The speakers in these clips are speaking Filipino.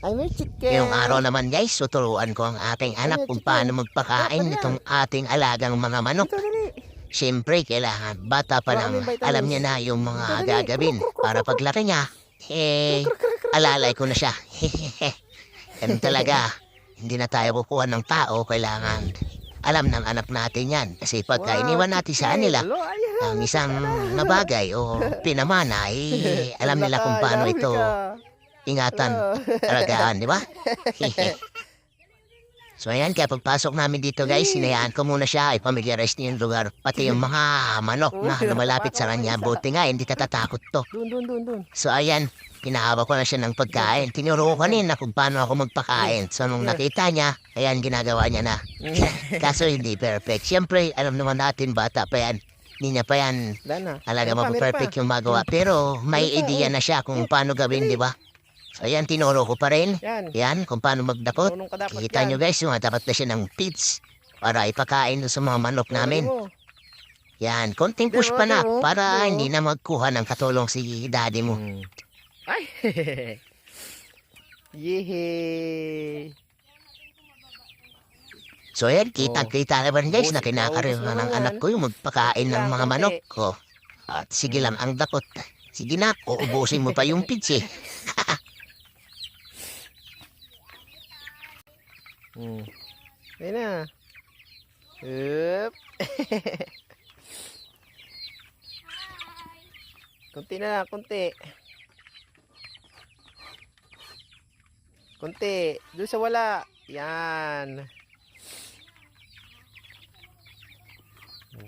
Ay, may chicken. Ngayong araw naman guys, tuturuan ko ang ating anak kung paano magpakain nitong ating alagang mga manok. Siyempre, kailangan bata pa lang alam niya na yung mga gagawin para paglaki niya, eh, alalay ko na siya. Ganun talaga. Hindi na tayo kukuha ng tao, kailangan alam ng anak natin yan. Kasi pagka Wow, iniwan natin sa ayan. ang isang nabagay o pinamana, eh, alam nila kung paano ito. Ingatan, Ah. alagaan, di ba? so ayan, kaya pagpasok namin dito guys, sinayaan ko muna siya, ipamiliarize niya yung lugar, pati yung mga manok na lumalapit sa kanya. Buti nga, hindi katatakot to. Dun, dun, dun, dun. So ayan, pinahawa ko na siya ng pagkain. Tinuro ko kanina kung paano ako magpakain. So nung nakita niya, ayan, ginagawa niya na. Kaso hindi perfect. Siyempre, alam naman natin, bata pa yan. Hindi niya pa yan meron mapaperfect pa. yung magawa. Pero may idea oh. na siya kung paano gawin, di ba? So ayan, tinuro ko pa rin. Yan. Yan, kung paano magdakot. Marunong ka dapat Kita yan. nyo guys, yung dapat na siya ng pits para ipakain doon sa mga manok namin. Mo? Yan, konting push pa na para diba? hindi na magkuha ng katulong si daddy mo. Hmm. Ay! Yehey! So yan, kitang-kita naman guys na kinakaroon na ng anak ko yung magpakain ng mga manok ko. At sige lang ang dakot. Sige na, uubusin mo pa yung pits eh. Hmm. Ayun na. Up. kunti na kunti. Kunti. Doon sa wala. Yan.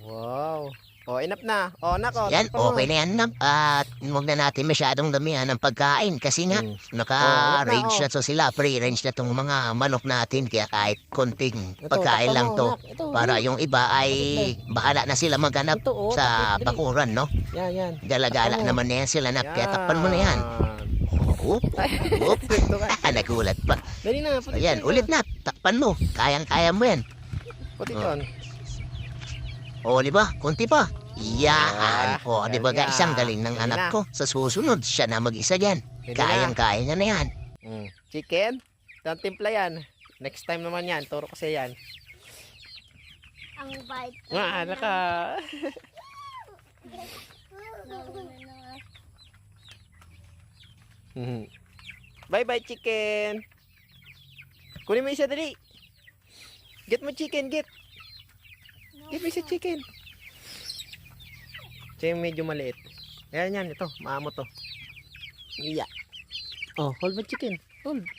Wow. Oh, enough na. Oh, nako. Yan, okay na yan na. At huwag na natin masyadong damihan ng pagkain kasi nga, Hmm. naka-range Oh, na to sila, free-range na tong mga manok natin kaya kahit konting Ito, pagkain lang to. Ito, Para yung iba ay bahala na sila maghanap Ito, oh, sa bakuran, no? Yan, yan. Gala-gala naman na yan sila na, kaya takpan mo na yan. Oop, oop, nagulat pa. Dali na, Ayan, ulit na, takpan mo. Kayang-kaya mo yan. Puti Oh. O, di ba? Kunti pa. Yan. Ah, O, di ba guys, ang galing ng anak na. ko. Sa susunod, siya na mag-isa yan. Kayang-kaya niya na yan. Mm. Chicken? Timpla yan. Next time naman yan. Turo ko sa'yo yan. Ang bite. Ah, naka. bye bye chicken. Kunin mo isa dali. Get mo chicken, get. Get mo isa chicken. Siya yung medyo maliit. Ayan yan, ito. Maamo to. Yeah. Oh, hold mo chicken. Hold.